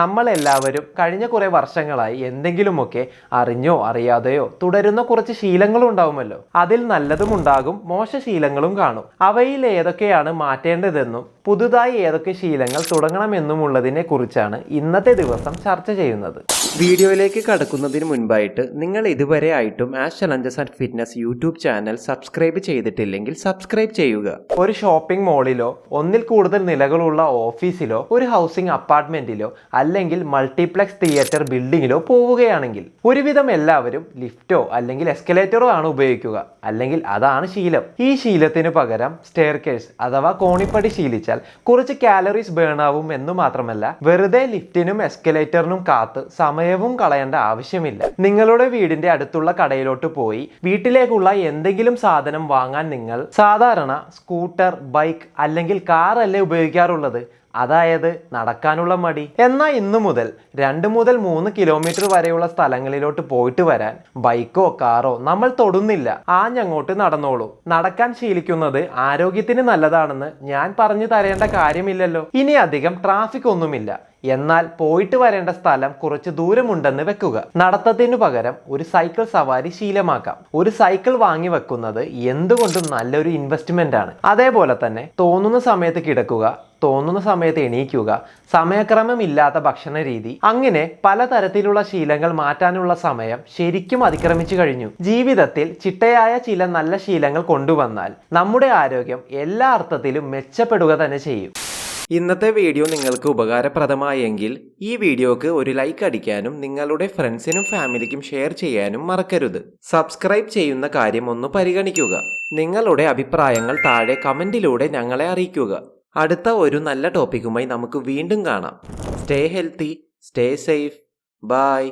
നമ്മൾ എല്ലാവരും കഴിഞ്ഞ കുറേ വർഷങ്ങളായി എന്തെങ്കിലുമൊക്കെ അറിഞ്ഞോ അറിയാതെയോ തുടരുന്ന കുറച്ച് ശീലങ്ങളും ഉണ്ടാവുമല്ലോ. അതിൽ നല്ലതും ഉണ്ടാകും മോശ ശീലങ്ങളും കാണും. അവയിൽ ഏതൊക്കെയാണ് മാറ്റേണ്ടതെന്നും പുതുതായി ഏതൊക്കെ ശീലങ്ങൾ തുടങ്ങണമെന്നുമുള്ളതിനെ കുറിച്ചാണ് ഇന്നത്തെ ദിവസം ചർച്ച ചെയ്യുന്നത്. വീഡിയോയിലേക്ക് കടക്കുന്നതിന് മുൻപായിട്ട് നിങ്ങൾ ഇതുവരെ ആയിട്ടും Ash challenges and fitness YouTube channel subscribe ചെയ്തിട്ടില്ലെങ്കിൽ സബ്സ്ക്രൈബ് ചെയ്യുക. ഒരു ഷോപ്പിംഗ് മോളിലോ ഒന്നിൽ കൂടുതൽ നിലകളുള്ള ഓഫീസിലോ ഒരു ഹൗസിംഗ് അപ്പാർട്ട്മെന്റിലോ അല്ലെങ്കിൽ മൾട്ടിപ്ലക്സ് തിയേറ്റർ ബിൽഡിങ്ങിലോ പോവുകയാണെങ്കിൽ ഒരുവിധം എല്ലാവരും ലിഫ്റ്റോ അല്ലെങ്കിൽ എസ്കലേറ്ററോ ആണ് ഉപയോഗിക്കുക. അല്ലെങ്കിൽ അതാണ് ശീലം. ഈ ശീലത്തിന് പകരം സ്റ്റെയർകേഴ്സ് അഥവാ കോണിപ്പടി ശീലിച്ചാൽ കുറച്ച് കാലറീസ് ബേൺ ആവും എന്ന് മാത്രമല്ല വെറുതെ ലിഫ്റ്റിനും എസ്കലേറ്ററിനും കാത്ത് സമയവും കളയേണ്ട ആവശ്യമില്ല. നിങ്ങളുടെ വീടിന്റെ അടുത്തുള്ള കടയിലോട്ട് പോയി വീട്ടിലേക്കുള്ള എന്തെങ്കിലും സാധനം വാങ്ങാൻ നിങ്ങൾ സാധാരണ സ്കൂട്ടർ ബൈക്ക് അല്ലെങ്കിൽ കാർ അല്ലേ ഉപയോഗിക്കാറുള്ളത്? അതായത് നടക്കാനുള്ള മടി. എന്നാൽ ഇന്നു മുതൽ രണ്ട് മുതൽ മൂന്ന് കിലോമീറ്റർ വരെയുള്ള സ്ഥലങ്ങളിലോട്ട് പോയിട്ട് വരാൻ ബൈക്കോ കാറോ നമ്മൾ തൊടുന്നില്ല. ആഞ്ഞങ്ങോട്ട് നടന്നോളൂ. നടക്കാൻ ശീലിക്കുന്നത് ആരോഗ്യത്തിന് നല്ലതാണെന്ന് ഞാൻ പറഞ്ഞു തരേണ്ട കാര്യമില്ലല്ലോ. ഇനി അധികം ട്രാഫിക് ഒന്നുമില്ല. എന്നാൽ പോയിട്ട് വരേണ്ട സ്ഥലം കുറച്ച് ദൂരമുണ്ടെന്ന് വെക്കുക. നടത്തത്തിനു പകരം ഒരു സൈക്കിൾ സവാരി ശീലമാക്കാം. ഒരു സൈക്കിൾ വാങ്ങി വെക്കുന്നത് എന്തുകൊണ്ടും നല്ലൊരു ഇൻവെസ്റ്റ്മെന്റ് ആണ്. അതേപോലെ തന്നെ തോന്നുന്ന സമയത്ത് കിടക്കുക തോന്നുന്ന സമയത്ത് എണീക്കുക സമയക്രമമില്ലാത്ത ഭക്ഷണ രീതി അങ്ങനെ പലതരത്തിലുള്ള ശീലങ്ങൾ മാറ്റാനുള്ള സമയം ശരിക്കും അതിക്രമിച്ചു കഴിഞ്ഞു. ജീവിതത്തിൽ ചിട്ടയായ ചില നല്ല ശീലങ്ങൾ കൊണ്ടുവന്നാൽ നമ്മുടെ ആരോഗ്യം എല്ലാ അർത്ഥത്തിലും മെച്ചപ്പെടുക തന്നെ ചെയ്യും. ഇന്നത്തെ വീഡിയോ നിങ്ങൾക്ക് ഉപകാരപ്രദമായെങ്കിൽ ഈ വീഡിയോക്ക് ഒരു ലൈക്ക് അടിക്കാനും നിങ്ങളുടെ ഫ്രണ്ട്സിനും ഫാമിലിക്കും ഷെയർ ചെയ്യാനും മറക്കരുത്. സബ്സ്ക്രൈബ് ചെയ്യുന്ന കാര്യം ഒന്ന് പരിഗണിക്കുക. നിങ്ങളുടെ അഭിപ്രായങ്ങൾ താഴെ കമന്റിലൂടെ ഞങ്ങളെ അറിയിക്കുക. അടുത്ത ഒരു നല്ല ടോപ്പിക്കുമായി നമുക്ക് വീണ്ടും കാണാം. Stay healthy stay safe bye